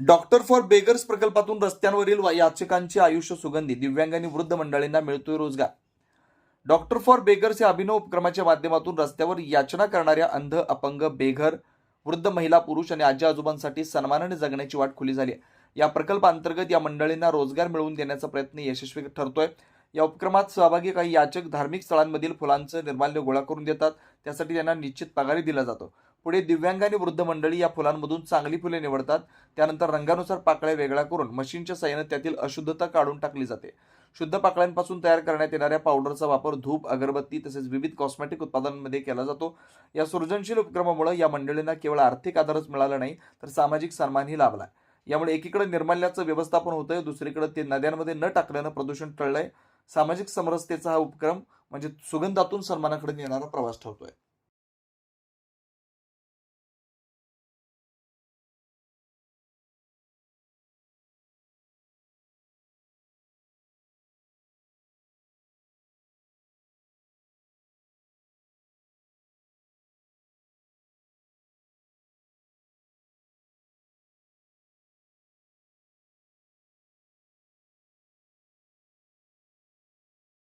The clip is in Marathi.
डॉक्टर फॉर बेगर्स प्रकल्पातून रस्त्यांवरील वा- याचकांचे आयुष्य सुगंधी दिव्यांग आणि वृद्ध मंडळींना मिळतोय रोजगार. डॉक्टर फॉर बेगर्स या अभिनव उपक्रमाच्या माध्यमातून रस्त्यावर याचना करणाऱ्या अंध अपंग बेघर वृद्ध महिला पुरुष आणि आजी आजोबांसाठी सन्मानाने जगण्याची वाट खुली झाली आहे. या प्रकल्पांतर्गत या मंडळींना रोजगार मिळवून देण्याचा प्रयत्न यशस्वी ठरतोय. या उपक्रमात सहभागी काही याचक धार्मिक स्थळांमधील फुलांचं निर्माल्य गोळा करून देतात. त्यासाठी त्यांना निश्चित पगारही दिला जातो. पुढे दिव्यांग आणि वृद्ध मंडळी या फुलांमधून चांगली फुले निवडतात. त्यानंतर रंगानुसार पाकळ्या वेगळ्या करून मशीनच्या साहाय्याने त्यातील अशुद्धता काढून टाकली जाते. शुद्ध पाकळ्यांपासून तयार करण्यात येणाऱ्या पावडरचा वापर धूप अगरबत्ती तसेच विविध कॉस्मेटिक उत्पादनांमध्ये केला जातो. या सृजनशील उपक्रमामुळे या मंडळींना केवळ आर्थिक आधारच मिळाला नाही तर सामाजिक सन्मानही लाभला यामुळे एकीकडे निर्माल्याचं व्यवस्थापन होतंय दुसरीकडे ते नद्यांमध्ये न टाकल्यानं प्रदूषण टळलंय. सामाजिक समरसतेचा हा उपक्रम म्हणजे सुगंधातून सन्मानाकडे नेणारा प्रवास ठरतोय.